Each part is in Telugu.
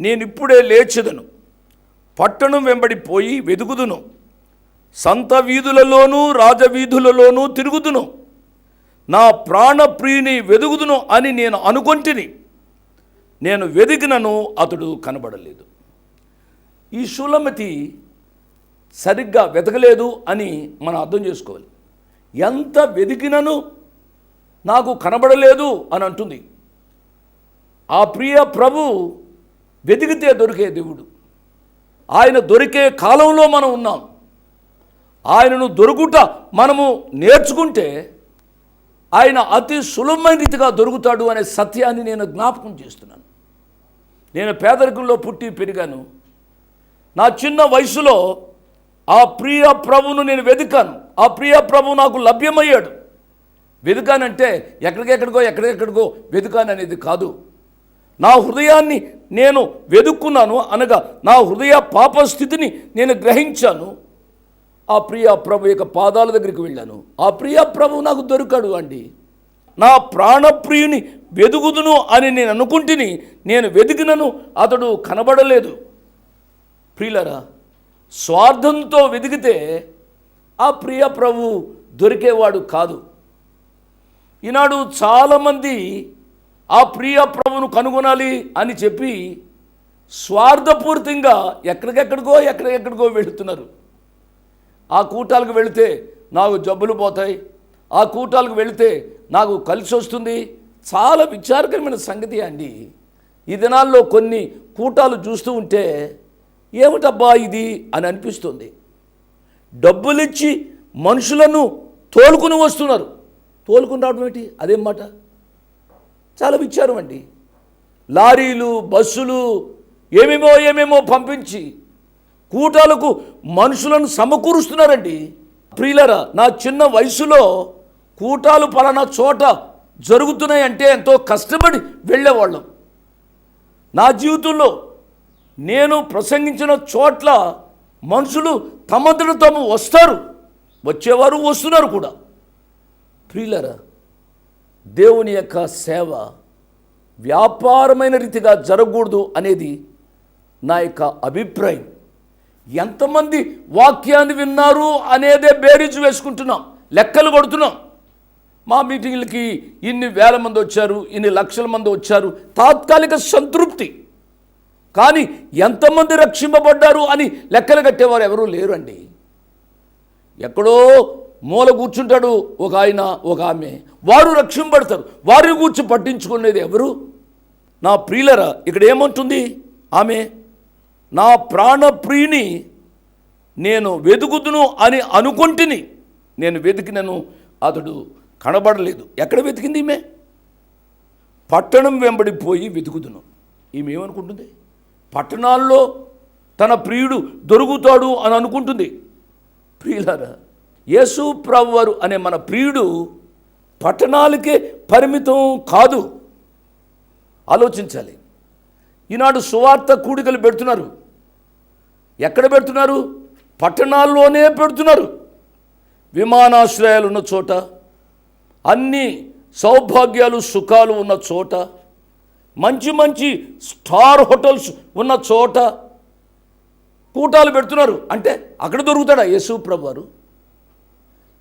నేనిప్పుడే లేచెదను. పట్టణం వెంబడి పోయి వెదుగుదును. సంత వీధులలోనూ రాజవీధులలోనూ తిరుగుదును. నా ప్రాణప్రియుని వెదుగుదును అని నేను అనుకొంటిని. నేను వెదిగినను అతడు కనబడలేదు. ఈ శూలమతి సరిగ్గా వెతకలేదు అని మనం అర్థం చేసుకోవాలి. ఎంత వెదికినను నాకు కనబడలేదు అని అంటుంది. ఆ ప్రియ ప్రభు వెతికితే దొరికే దేవుడు. ఆయన దొరికే కాలంలో మనం ఉన్నాం. ఆయనను దొరుకుట మనము నేర్చుకుంటే ఆయన అతి సులభమైన రీతిగా దొరుకుతాడు అనే సత్యాన్ని నేను జ్ఞాపకం చేస్తున్నాను. నేను పేదరికంలో పుట్టి పెరిగాను. నా చిన్న వయసులో ఆ ప్రియ ప్రభువును నేను వెతికాను. ఆ ప్రియ ప్రభు నాకు లభ్యమయ్యాడు. వెతికానంటే ఎక్కడికెక్కడికో ఎక్కడికెక్కడికో వెతికాను అనేది కాదు. నా హృదయాన్ని నేను వెదుక్కున్నాను అనగా నా హృదయ పాప స్థితిని నేను గ్రహించాను. ఆ ప్రియ ప్రభు యొక్క పాదాల దగ్గరికి వెళ్ళాను. ఆ ప్రియ ప్రభు నాకు దొరికాడు అండి. నా ప్రాణప్రియుని వెదుగుదును అని నేను అనుకుంటుని నేను వెదిగినను అతడు కనబడలేదు. ప్రియులరా స్వార్థంతో వెదిగితే ఆ ప్రియ ప్రభు దొరికేవాడు కాదు. ఈనాడు చాలామంది ఆ ప్రియ ప్రభును కనుగొనాలి అని చెప్పి స్వార్థపూరితంగా ఎక్కడికెక్కడికో ఎక్కడికెక్కడికో వెళుతున్నారు. ఆ కూటాలకు వెళితే నాకు జబ్బులు పోతాయి. ఆ కూటాలకు వెళితే నాకు కలిసి వస్తుంది. చాలా విచారకరమైన సంగతి అండి. ఈ దినాల్లో కొన్ని కూటాలు చూస్తూ ఉంటే ఏమిటబ్బా ఇది అని అనిపిస్తుంది. డబ్బులిచ్చి మనుషులను తోలుకుని వస్తున్నారు. తోలుకుని రావడం ఏంటి? అదేం మాట? చాలా విచారం అండి లారీలు బస్సులు ఏమేమో ఏమేమో పంపించి కూటాలకు మనుషులను సమకూరుస్తున్నారండి. ప్రియులరా నా చిన్న వయసులో కూటాలు పలానా చోట జరుగుతున్నాయంటే ఎంతో కష్టపడి వెళ్ళేవాళ్ళం. నా జీవితంలో నేను ప్రసంగించిన చోట్ల మనుషులు తమంతట తాము వస్తారు. వచ్చేవారు వస్తున్నారు కూడా. ప్రియులరా దేవుని యొక్క సేవ వ్యాపారమైన రీతిగా జరగకూడదు అనేది నా యొక్క అభిప్రాయం. ఎంతమంది వాక్యాన్ని విన్నారు అనేదే బేరీజు వేసుకుంటున్నాం లెక్కలు కొడుతున్నాం. మా మీటింగ్లకి ఇన్ని వేల మంది వచ్చారు ఇన్ని లక్షల మంది వచ్చారు తాత్కాలిక సంతృప్తి. కానీ ఎంతమంది రక్షింపబడ్డారు అని లెక్కలు కట్టేవారు ఎవరూ లేరండి. ఎక్కడో మూల కూర్చుంటాడు ఒక ఆయన ఒక ఆమె. వారు రక్షింపడతారు వారిని కూర్చి పట్టించుకునేది ఎవరు? నా ప్రియులరా ఇక్కడ ఏమంటుంది? ఆమె నా ప్రాణప్రియుని నేను వెతుకుతును అని అనుకుంటుని నేను వెతికినను అతడు కనబడలేదు. ఎక్కడ వెతికింది ఈమె? పట్టణం వెంబడిపోయి వెతుకుతును ఈమె ఏమనుకుంటుంది? పట్టణాల్లో తన ప్రియుడు దొరుకుతాడు అని అనుకుంటుంది. ప్రియులారా యేసు ప్రభువారు అనే మన ప్రియుడు పట్టణాలకే పరిమితం కాదు. ఆలోచించాలి. ఈనాడు సువార్త కూడికలు పెడుతున్నారు. ఎక్కడ పెడుతున్నారు? పట్టణాల్లోనే పెడుతున్నారు. విమానాశ్రయాలు ఉన్న చోట అన్ని సౌభాగ్యాలు సుఖాలు ఉన్న చోట మంచి మంచి స్టార్ హోటల్స్ ఉన్న చోట కూటాలు పెడుతున్నారు. అంటే అక్కడ దొరుకుతాడా యేసు ప్రభు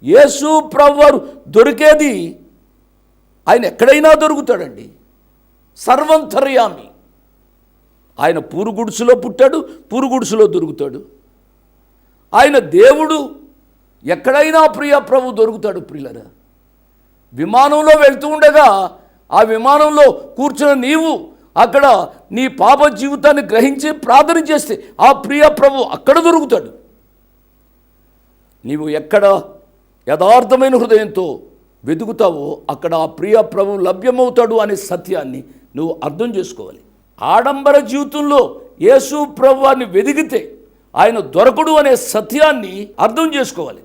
యేసు ప్రభు దొరికేది ఆయన ఎక్కడైనా దొరుకుతాడండి. సర్వంతర్యామి ఆయన పూరుగుడుసులో పుట్టాడు పూరుగుడుసులో దొరుకుతాడు. ఆయన దేవుడు ఎక్కడైనా ప్రియ ప్రభు దొరుకుతాడు ప్రియులరా. విమానంలో వెళ్తూ ఉండగా ఆ విమానంలో కూర్చున్న నీవు అక్కడ నీ పాప జీవితాన్ని గ్రహించి ప్రార్థన చేస్తే ఆ ప్రియ ప్రభు అక్కడ దొరుకుతాడు. నీవు ఎక్కడ యథార్థమైన హృదయంతో వెతుకుతావో అక్కడ ఆ ప్రియ ప్రభు లభ్యమవుతాడు అనే సత్యాన్ని నువ్వు అర్థం చేసుకోవాలి. ఆడంబర జీవితంలో యేసు ప్రభువాన్ని వెదిగితే ఆయన దొరకడు అనే సత్యాన్ని అర్థం చేసుకోవాలి.